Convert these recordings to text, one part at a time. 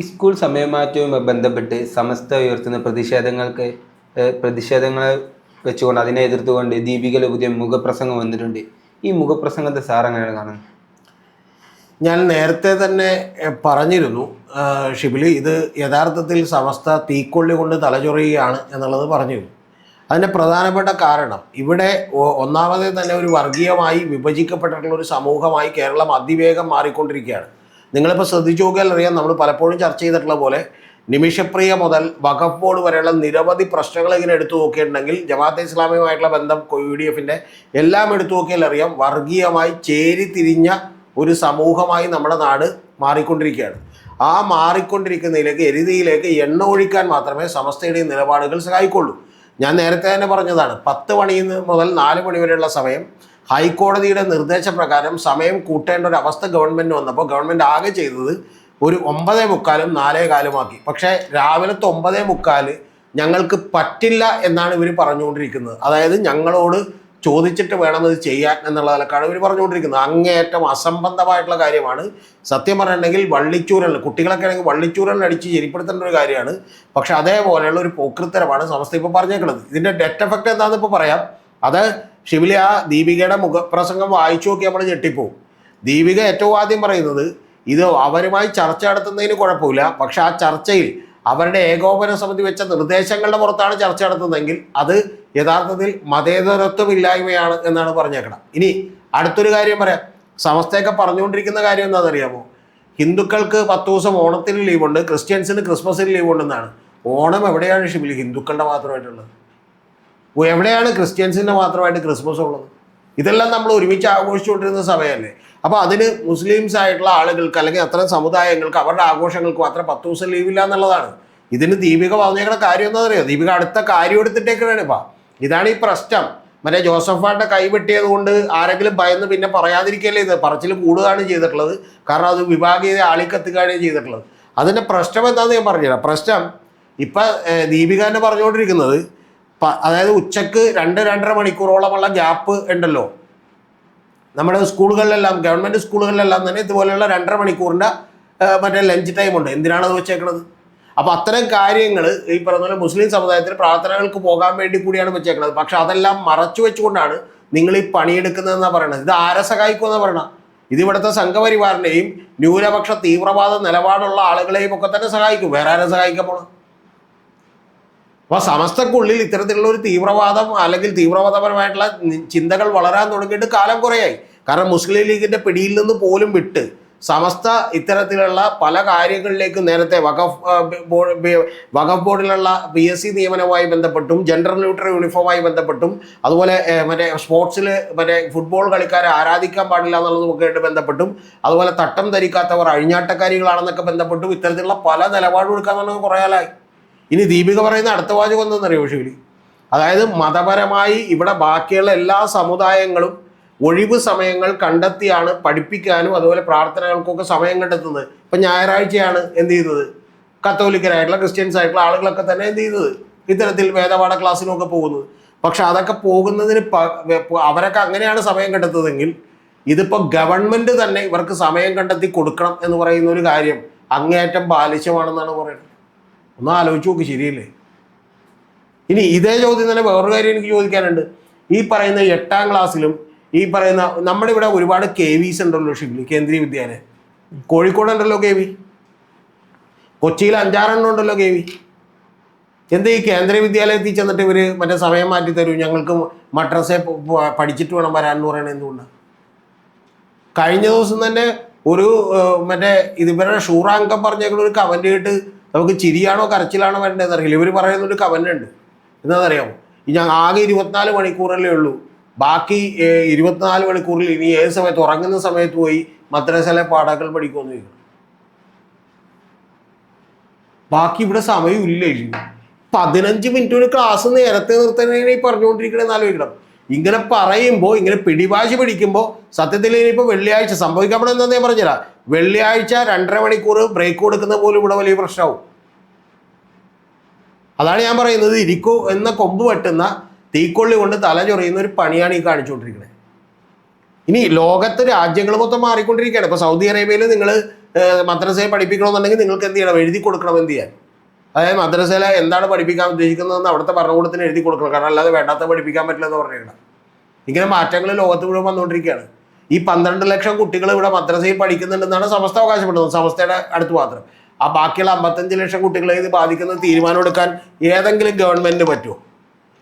School സമയമാറ്റവുമായി ബന്ധപ്പെട്ട് സമസ്ത ഉയർത്തുന്ന പ്രതിഷേധങ്ങൾക്ക് പ്രതിഷേധങ്ങളെ വെച്ചുകൊണ്ട് അതിനെ എതിർത്തുകൊണ്ട് ദീപികയിലെ പുതിയ മുഖപ്രസംഗം വന്നിട്ടുണ്ട്. ഈ മുഖപ്രസംഗത്തെ സാർ എങ്ങനെയാണ് കാണുന്നത്? ഞാൻ നേരത്തെ തന്നെ പറഞ്ഞിരുന്നു. ഷിബിലി ഇത് യഥാർത്ഥത്തിൽ സമസ്ത തീക്കൊള്ളി കൊണ്ട് തലചൊറിയുകയാണ് എന്നുള്ളത് പറഞ്ഞിരുന്നു. അതിന്റെ പ്രധാനപ്പെട്ട കാരണം ഇവിടെ ഒന്നാമതേ തന്നെ ഒരു വർഗീയമായി വിഭജിക്കപ്പെട്ടിട്ടുള്ള ഒരു സമൂഹമായി കേരളം അതിവേഗം മാറിക്കൊണ്ടിരിക്കുകയാണ്. നിങ്ങളിപ്പോൾ ശ്രദ്ധിച്ചു നോക്കിയാൽ അറിയാം നമ്മൾ പലപ്പോഴും ചർച്ച ചെയ്തിട്ടുള്ള പോലെ നിമിഷപ്രിയ മുതൽ വഖഫ് ബോർഡ് വരെയുള്ള നിരവധി പ്രശ്നങ്ങൾ ഇങ്ങനെ എടുത്തു നോക്കിയിട്ടുണ്ടെങ്കിൽ ജമാഅത്തെ ഇസ്ലാമിയുമായിട്ടുള്ള ബന്ധം യു ഡി എഫിന്റെ എല്ലാം എടുത്തു നോക്കിയാൽ അറിയാം വർഗീയമായി ചേരിതിരിഞ്ഞ ഒരു സമൂഹമായി നമ്മുടെ നാട് മാറിക്കൊണ്ടിരിക്കുകയാണ്. ആ മാറിക്കൊണ്ടിരിക്കുന്നതിലേക്ക് എരുതിയിലേക്ക് എണ്ണ ഒഴിക്കാൻ മാത്രമേ സമസ്തയുടെയും നിലപാടുകൾ സഹായിക്കുള്ളൂ. ഞാൻ നേരത്തെ തന്നെ പറഞ്ഞതാണ് പത്ത് മണി മുതൽ നാല് മണി വരെയുള്ള സമയം ഹൈക്കോടതിയുടെ നിർദ്ദേശപ്രകാരം സമയം കൂട്ടേണ്ട ഒരു അവസ്ഥ ഗവൺമെന്റ് വന്നപ്പോൾ ഗവൺമെന്റ് ആകെ ചെയ്തത് ഒരു ഒമ്പതേ മുക്കാലും നാലേ കാലുമാക്കി. പക്ഷേ രാവിലത്തെ ഒമ്പതേ മുക്കാൽ ഞങ്ങൾക്ക് പറ്റില്ല എന്നാണ് ഇവർ പറഞ്ഞുകൊണ്ടിരിക്കുന്നത്. അതായത് ഞങ്ങളോട് ചോദിച്ചിട്ട് വേണം ഇത് ചെയ്യാൻ എന്നുള്ള നിലക്കാണ് ഇവർ പറഞ്ഞുകൊണ്ടിരിക്കുന്നത്. അങ്ങേയറ്റം അസംബന്ധമായിട്ടുള്ള കാര്യമാണ്. സത്യം പറഞ്ഞിട്ടുണ്ടെങ്കിൽ വള്ളിച്ചൂരൽ കുട്ടികളൊക്കെ ആണെങ്കിൽ വള്ളിച്ചൂരലിൽ അടിച്ച് ശരിപ്പെടുത്തേണ്ട ഒരു കാര്യമാണ്. പക്ഷെ അതേപോലെയുള്ള ഒരു പോക്കൃത്തരമാണ് സമസ്ത ഇപ്പോൾ പറഞ്ഞേക്കുന്നത് ഇതിന്റെ ഡെറ്റ് എഫക്റ്റ് എന്താണെന്ന് ഇപ്പോൾ പറയാം. അത് ഷിബിലി ആ ദീപികയുടെ മുഖപ്രസംഗം വായിച്ചു നോക്കി നമ്മൾ ഞെട്ടിപ്പോവും. ദീപിക ഏറ്റവും ആദ്യം പറയുന്നത് ഇത് അവരുമായി ചർച്ച നടത്തുന്നതിന് കുഴപ്പമില്ല പക്ഷെ ആ ചർച്ചയിൽ അവരുടെ ഏകോപന സമിതി വെച്ച നിർദ്ദേശങ്ങളുടെ പുറത്താണ് ചർച്ച നടത്തുന്നതെങ്കിൽ അത് യഥാർത്ഥത്തിൽ മതേതരത്വമില്ലായ്മയാണ് എന്നാണ് പറഞ്ഞേക്കണം ഇനി അടുത്തൊരു കാര്യം പറയാം. സമസ്തയൊക്കെ പറഞ്ഞുകൊണ്ടിരിക്കുന്ന കാര്യം എന്താണെന്നറിയാമോ? ഹിന്ദുക്കൾക്ക് പത്ത് ദിവസം ഓണത്തിന് ലീവുണ്ട് ക്രിസ്ത്യൻസിന് ക്രിസ്മസിന് ലീവുണ്ടെന്നാണ്. ഓണം എവിടെയാണ് ഷിബിലി ഹിന്ദുക്കളുടെ മാത്രമായിട്ടുള്ളത്? എവിടെയാണ് ക്രിസ്ത്യൻസിന്റെ മാത്രമായിട്ട് ക്രിസ്മസ് ഉള്ളത്? ഇതെല്ലാം നമ്മൾ ഒരുമിച്ച് ആഘോഷിച്ചുകൊണ്ടിരുന്ന സമയമല്ലേ? അപ്പോൾ അതിന് മുസ്ലിംസ് ആയിട്ടുള്ള ആളുകൾക്ക് അല്ലെങ്കിൽ അത്തരം സമുദായങ്ങൾക്ക് അവരുടെ ആഘോഷങ്ങൾക്ക് മാത്രം പത്ത് ദിവസം ലീവില്ല എന്നുള്ളതാണ്. ഇതിന് ദീപിക പറഞ്ഞേക്കുന്ന കാര്യം എന്താ അറിയോ? ദീപിക അടുത്ത കാര്യം എടുത്തിട്ടേക്കാണ് ഇപ്പം. ഇതാണ് ഈ പ്രശ്നം. മറ്റേ ജോസഫാട്ടെ കൈവെട്ടിയത് കൊണ്ട് ആരെങ്കിലും ഭയന്ന് പിന്നെ പറയാതിരിക്കല്ലേ ഇത്? പറച്ചിൽ കൂടുകയാണ് ചെയ്തിട്ടുള്ളത്. കാരണം അത് വിഭാഗീയത ആളിക്കത്തുകയാണ് ചെയ്തിട്ടുള്ളത്. അതിന്റെ പ്രശ്നം എന്താണെന്ന് ഞാൻ പറഞ്ഞുതരാം. പ്രശ്നം ഇപ്പം ദീപിക തന്നെ പറഞ്ഞുകൊണ്ടിരിക്കുന്നത്. അതായത് ഉച്ചയ്ക്ക് രണ്ട് രണ്ടര മണിക്കൂറോളമുള്ള ഗ്യാപ്പ് ഉണ്ടല്ലോ. നമ്മുടെ സ്കൂളുകളിലെല്ലാം ഗവൺമെന്റ് സ്കൂളുകളിലെല്ലാം തന്നെ ഇതുപോലെയുള്ള രണ്ടര മണിക്കൂറിന്റെ മറ്റേ ലഞ്ച് ടൈം ഉണ്ട്. എന്തിനാണ് അത് വെച്ചേക്കണത്? അപ്പോൾ അത്തരം കാര്യങ്ങൾ ഈ പറഞ്ഞ പോലെ മുസ്ലിം സമുദായത്തിൽ പ്രാർത്ഥനകൾക്ക് പോകാൻ വേണ്ടി കൂടിയാണ് വെച്ചേക്കുന്നത് പക്ഷെ അതെല്ലാം മറച്ചു വെച്ചുകൊണ്ടാണ് നിങ്ങൾ ഈ പണിയെടുക്കുന്നതെന്നാണ് പറയണത്. ഇത് ആരെ സഹായിക്കുമെന്നാണ് പറയണത് ഇത് ഇവിടുത്തെ സംഘപരിവാറിനെയും ന്യൂനപക്ഷ തീവ്രവാദ നിലപാടുള്ള ആളുകളെയും ഒക്കെ തന്നെ സഹായിക്കും. വേറെ ആരെ സഹായിക്കാൻ പോണം അപ്പൊ സമസ്തക്കുള്ളിൽ ഇത്തരത്തിലുള്ള ഒരു തീവ്രവാദം അല്ലെങ്കിൽ തീവ്രവാദപരമായിട്ടുള്ള ചിന്തകൾ വളരാൻ തുടങ്ങിയിട്ട് കാലം കുറയായി. കാരണം മുസ്ലിം ലീഗിന്റെ പിടിയിൽ നിന്ന് പോലും വിട്ട് സമസ്ത ഇത്തരത്തിലുള്ള പല കാര്യങ്ങളിലേക്കും നേരത്തെ വഖഫ് വഖഫ് ബോർഡിലുള്ള പി എസ് സി നിയമനവുമായി ബന്ധപ്പെട്ടും ജെൻഡർ ന്യൂട്രൽ യൂണിഫോമായി ബന്ധപ്പെട്ടും അതുപോലെ മറ്റേ സ്പോർട്സിൽ മറ്റേ ഫുട്ബോൾ കളിക്കാരെ ആരാധിക്കാൻ പാടില്ല എന്നുള്ളതുമൊക്കെയായിട്ട് ബന്ധപ്പെട്ടും അതുപോലെ തട്ടം ധരിക്കാത്തവർ അഴിഞ്ഞാട്ടക്കാരികളാണെന്നൊക്കെ ബന്ധപ്പെട്ടും ഇത്തരത്തിലുള്ള പല നിലപാടും എടുക്കാൻ തുടങ്ങി കുറേ ഇനി ദീപിക പറയുന്ന അടുത്ത വാചകം എന്തെന്നറിയോ ഷീലി? അതായത് മതപരമായി ഇവിടെ ബാക്കിയുള്ള എല്ലാ സമുദായങ്ങളും ഒഴിവ് സമയങ്ങൾ കണ്ടെത്തിയാണ് പഠിപ്പിക്കാനും അതുപോലെ പ്രാർത്ഥനകൾക്കൊക്കെ സമയം കണ്ടെത്തുന്നത്. ഇപ്പം ഞായറാഴ്ചയാണ് എന്ത് ചെയ്യുന്നത് കത്തോലിക്കരായിട്ടുള്ള ക്രിസ്ത്യൻസ് ആയിട്ടുള്ള ആളുകളൊക്കെ തന്നെ എന്ത് ചെയ്യുന്നത് ഇത്തരത്തിൽ വേദപാഠ ക്ലാസ്സിനൊക്കെ പോകുന്നത്. പക്ഷെ അതൊക്കെ പോകുന്നതിന് അവരൊക്കെ അങ്ങനെയാണ് സമയം കണ്ടെത്തുന്നതെങ്കിൽ ഇതിപ്പോൾ ഗവൺമെന്റ് തന്നെ ഇവർക്ക് സമയം കണ്ടെത്തി കൊടുക്കണം എന്ന് പറയുന്ന ഒരു കാര്യം അങ്ങേയറ്റം ബാലിശ്യമാണെന്നാണ് പറയുന്നത്. ഒന്ന് ആലോചിച്ച് നോക്ക് ശരിയല്ലേ? ഇനി ഇതേ ചോദ്യം തന്നെ വേറൊരു കാര്യം എനിക്ക് ചോദിക്കാനുണ്ട്. ഈ പറയുന്ന എട്ടാം ക്ലാസ്സിലും ഈ പറയുന്ന നമ്മുടെ ഇവിടെ ഒരുപാട് കെ വിസ് ഉണ്ടല്ലോ ഷിബിലി കേന്ദ്രീയ വിദ്യാലയം. കോഴിക്കോട് ഉണ്ടല്ലോ കെ വി കൊച്ചിയിൽ അഞ്ചാറെണ്ണം ഉണ്ടല്ലോ കെ വി എന്ത് ഈ കേന്ദ്ര വിദ്യാലയത്തിൽ ചെന്നിട്ട് ഇവർ മറ്റേ സമയം മാറ്റി തരൂ? ഞങ്ങൾക്ക് മദ്രസയെ പഠിച്ചിട്ട് വേണം വരാൻ എന്ന് പറയണത് എന്തുകൊണ്ട്? കഴിഞ്ഞ ദിവസം തന്നെ ഒരു മറ്റേ ഇതുവരെ ഷൂറാങ്കം പറഞ്ഞേക്കുന്ന ഒരു കമന്റ് കേട്ട് നമുക്ക് ചിരിയാണോ കരച്ചിലാണോ വരേണ്ടതെന്ന് അറിയില്ല. ഇവർ പറയുന്ന ഒരു കമന്റ് ഉണ്ട് എന്താണെന്നറിയാമോ ഞാൻ ആകെ ഇരുപത്തിനാല് മണിക്കൂറല്ലേ ഉള്ളൂ. ബാക്കി ഇരുപത്തിനാല് മണിക്കൂറിൽ ഇനി ഏത് സമയത്ത് ഉറങ്ങുന്ന സമയത്ത് പോയി മദ്രസയിലെ പാഠങ്ങൾ പഠിക്കുമെന്ന് ചോദിക്കും. ബാക്കി ഇവിടെ സമയമില്ല പതിനഞ്ച് മിനിറ്റ് ഒരു ക്ലാസ് നേരത്തെ നിർത്തണേ പറഞ്ഞുകൊണ്ടിരിക്കണമെന്ന് ആലോചിക്കണം. ഇങ്ങനെ പറയുമ്പോൾ ഇങ്ങനെ പിടിവാശി പിടിക്കുമ്പോൾ സത്യത്തിൽ ഇനിയിപ്പോൾ വെള്ളിയാഴ്ച സംഭവിക്കാൻ എന്താ ഞാൻ പറഞ്ഞുതരാം. വെള്ളിയാഴ്ച രണ്ടര മണിക്കൂർ ബ്രേക്ക് കൊടുക്കുന്ന പോലും ഇവിടെ വലിയ പ്രശ്നമാവും അതാണ് ഞാൻ പറയുന്നത്. ഇരിക്കൂ എന്ന കൊമ്പ് വെട്ടുന്ന തീക്കൊള്ളി കൊണ്ട് തല ചൊറിയുന്ന ഒരു പണിയാണ് ഈ കാണിച്ചുകൊണ്ടിരിക്കുന്നത് ഇനി ലോകത്ത് രാജ്യങ്ങൾ മൊത്തം മാറിക്കൊണ്ടിരിക്കുകയാണ്. ഇപ്പോൾ സൗദി അറേബ്യയിൽ നിങ്ങൾ മദ്രസയെ പഠിപ്പിക്കണമെന്നുണ്ടെങ്കിൽ നിങ്ങൾക്ക് എന്ത് ചെയ്യണം? എഴുതി കൊടുക്കണം എന്ത് ചെയ്യാൻ? അതായത് മദ്രസയിലെ എന്താണ് പഠിപ്പിക്കാൻ ഉദ്ദേശിക്കുന്നതെന്ന് അവിടുത്തെ ഭരണകൂടത്തിന് എഴുതി കൊടുക്കണം. കാരണം അല്ലാതെ വേണ്ടാത്ത പഠിപ്പിക്കാൻ പറ്റില്ല എന്ന് പറഞ്ഞിരിക്കണം. ഇങ്ങനെ മാറ്റങ്ങൾ ലോകത്ത് മുഴുവൻ വന്നുകൊണ്ടിരിക്കുകയാണ് ഈ പന്ത്രണ്ട് ലക്ഷം കുട്ടികൾ ഇവിടെ മദ്രസയിൽ പഠിക്കുന്നുണ്ടെന്നാണ് സമസ്ത അവകാശപ്പെടുന്നത്. സമസ്തയുടെ അടുത്ത് മാത്രം. ആ ബാക്കിയുള്ള അമ്പത്തഞ്ച് ലക്ഷം കുട്ടികളെ ഇത് ബാധിക്കുന്ന തീരുമാനം എടുക്കാൻ ഏതെങ്കിലും ഗവൺമെന്റിന് പറ്റുമോ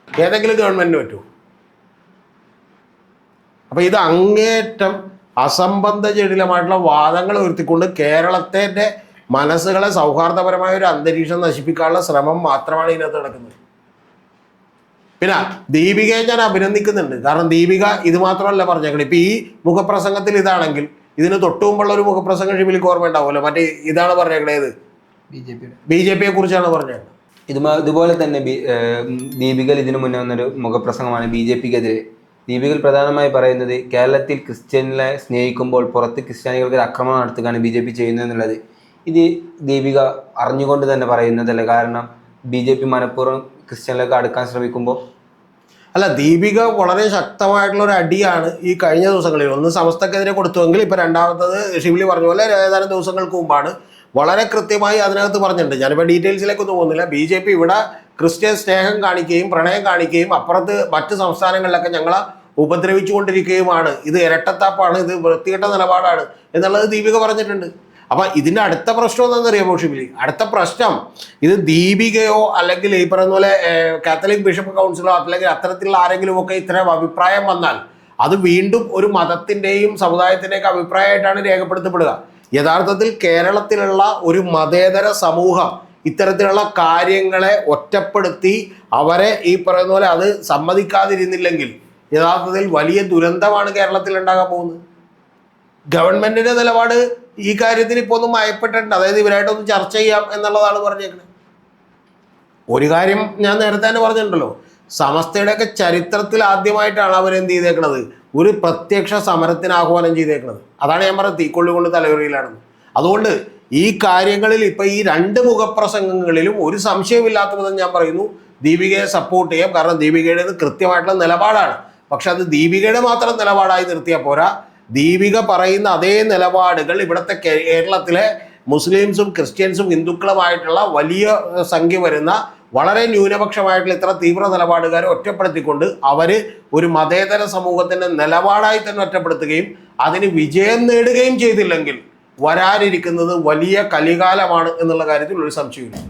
ഏതെങ്കിലും ഗവൺമെന്റിന് പറ്റുമോ അപ്പൊ ഇത് അങ്ങേറ്റം അസംബന്ധ ജടിലമായിട്ടുള്ള വാദങ്ങൾ ഉയർത്തിക്കൊണ്ട് കേരളത്തിന്റെ മനസ്സുകളെ സൗഹാർദ്ദപരമായ ഒരു അന്തരീക്ഷം നശിപ്പിക്കാനുള്ള ശ്രമം മാത്രമാണ് ഇതിനകത്ത് നടക്കുന്നത്. പിന്നെ ദീപികയെ ഞാൻ അഭിനന്ദിക്കുന്നുണ്ട്. കാരണം ദീപിക ഇത് മാത്രമല്ല പറഞ്ഞേക്കണം. ഇപ്പൊ ഈ മുഖപ്രസംഗത്തിൽ ഇതാണെങ്കിൽ ഇതിന് തൊട്ടുമുമ്പുള്ള ഒരു മുഖപ്രസംഗം ഷിബിലിക്ക് ഓർമ്മ ഉണ്ടാവുമല്ലോ. മറ്റേ ഇതാണ് പറഞ്ഞേക്കണേത് ബി ജെ പിയെ കുറിച്ചാണ് പറഞ്ഞത് ഇതുമാ ഇതുപോലെ തന്നെ ബി- ദീപികൽ ഇതിനു മുന്നേ വന്നൊരു മുഖപ്രസംഗമാണ് ബി ജെ പിക്കെതിരെ. ദീപികൽ പ്രധാനമായി പറയുന്നത് കേരളത്തിൽ ക്രിസ്ത്യനെ സ്നേഹിക്കുമ്പോൾ പുറത്ത് ക്രിസ്ത്യാനികൾക്ക് ഒരു ആക്രമണം നടത്തുകയാണ് ബി ജെ പി ചെയ്യുന്നത് എന്നുള്ളത് ഇത് ദീപിക അറിഞ്ഞുകൊണ്ട് തന്നെ പറയുന്നതല്ല. കാരണം ബി ജെ പി മനഃപൂർവം ക്രിസ്ത്യനിലേക്ക് അടുക്കാൻ ശ്രമിക്കുമ്പോൾ അല്ല ദീപിക വളരെ ശക്തമായിട്ടുള്ള ഒരു അടിയാണ് ഈ കഴിഞ്ഞ ദിവസങ്ങളിൽ. ഒന്ന് സമസ്തക്കെതിരെ കൊടുത്തുവെങ്കിൽ ഇപ്പൊ രണ്ടാമത്തത് ഷിബിലി പറഞ്ഞ പോലെ ഏതാനും ദിവസങ്ങൾക്ക് മുമ്പാണ്. വളരെ കൃത്യമായി അതിനകത്ത് പറഞ്ഞിട്ടുണ്ട്. ഞാനിപ്പോൾ ഡീറ്റെയിൽസിലേക്കൊന്നും പോകുന്നില്ല. ബി ജെ പി ഇവിടെ ക്രിസ്ത്യൻ സ്നേഹം കാണിക്കുകയും പ്രണയം കാണിക്കുകയും അപ്പുറത്ത് മറ്റ് സംസ്ഥാനങ്ങളിലൊക്കെ ഞങ്ങളെ ഉപദ്രവിച്ചുകൊണ്ടിരിക്കുകയുമാണ്. ഇത് ഇരട്ടത്താപ്പാണ്. ഇത് വൃത്തികെട്ട നിലപാടാണ് എന്നുള്ളത് ദീപിക പറഞ്ഞിട്ടുണ്ട്. അപ്പൊ ഇതിന്റെ അടുത്ത പ്രശ്നം എന്താണെന്നറിയാമോ ഷിബിലി അടുത്ത പ്രശ്നം ഇത് ദീപികയോ അല്ലെങ്കിൽ ഈ പറയുന്ന പോലെ കാത്തലിക് ബിഷപ്പ് കൗൺസിലോ അല്ലെങ്കിൽ അത്തരത്തിലുള്ള ആരെങ്കിലും ഒക്കെ ഇത്തരം അഭിപ്രായം വന്നാൽ അത് വീണ്ടും ഒരു മതത്തിന്റെയും സമുദായത്തിന്റെയൊക്കെ അഭിപ്രായമായിട്ടാണ് രേഖപ്പെടുത്തപ്പെടുക. യഥാർത്ഥത്തിൽ കേരളത്തിലുള്ള ഒരു മതേതര സമൂഹം ഇത്തരത്തിലുള്ള കാര്യങ്ങളെ ഒറ്റപ്പെടുത്തി അവരെ ഈ പറയുന്ന പോലെ അത് സമ്മതിക്കാതിരുന്നില്ലെങ്കിൽ യഥാർത്ഥത്തിൽ വലിയ ദുരന്തമാണ് കേരളത്തിൽ ഉണ്ടാകാൻ പോകുന്നത്. ഗവൺമെന്റിന്റെ നിലപാട് ഈ കാര്യത്തിന് ഇപ്പോൾ ഒന്നും ഭയപ്പെട്ടിട്ടുണ്ട് അതായത് ഇവരായിട്ടൊന്ന് ചർച്ച ചെയ്യാം എന്നുള്ളതാണ് പറഞ്ഞേക്കുന്നത് ഒരു കാര്യം ഞാൻ നേരത്തെ തന്നെ പറഞ്ഞിട്ടുണ്ടല്ലോ. സമസ്തയുടെയൊക്കെ ചരിത്രത്തിൽ ആദ്യമായിട്ടാണ് അവർ എന്ത് ചെയ്തേക്കുന്നത് ഒരു പ്രത്യക്ഷ സമരത്തിന് ആഹ്വാനം ചെയ്തേക്കുന്നത് അതാണ് ഞാൻ പറഞ്ഞത്. തീക്കൊള്ളി കൊണ്ട് തലവറിയിലാണെന്ന് അതുകൊണ്ട് ഈ കാര്യങ്ങളിൽ ഇപ്പൊ ഈ രണ്ട് മുഖപ്രസംഗങ്ങളിലും ഒരു സംശയമില്ലാത്ത വിധം ഞാൻ പറയുന്നു. ദീപികയെ സപ്പോർട്ട് ചെയ്യാം. കാരണം ദീപികയുടേത് കൃത്യമായിട്ടുള്ള നിലപാടാണ്. പക്ഷെ അത് ദീപികയുടെ മാത്രം നിലപാടായി നിർത്തിയാൽ പോരാ. ദീപിക പറയുന്ന അതേ നിലപാടുകൾ ഇവിടുത്തെ കേരളത്തിലെ മുസ്ലിംസും ക്രിസ്ത്യൻസും ഹിന്ദുക്കളുമായിട്ടുള്ള വലിയ സംഖ്യ വരുന്ന വളരെ ന്യൂനപക്ഷമായിട്ടുള്ള ഇത്ര തീവ്ര നിലപാടുകാരെ ഒറ്റപ്പെടുത്തിക്കൊണ്ട് അവർ ഒരു മതേതര സമൂഹത്തിന്റെ നിലപാടായി തന്നെ ഒറ്റപ്പെടുത്തുകയും അതിന് വിജയം നേടുകയും ചെയ്തില്ലെങ്കിൽ വരാനിരിക്കുന്നത് വലിയ കലികാലമാണ് എന്നുള്ള കാര്യത്തിൽ ഒരു സംശയമില്ല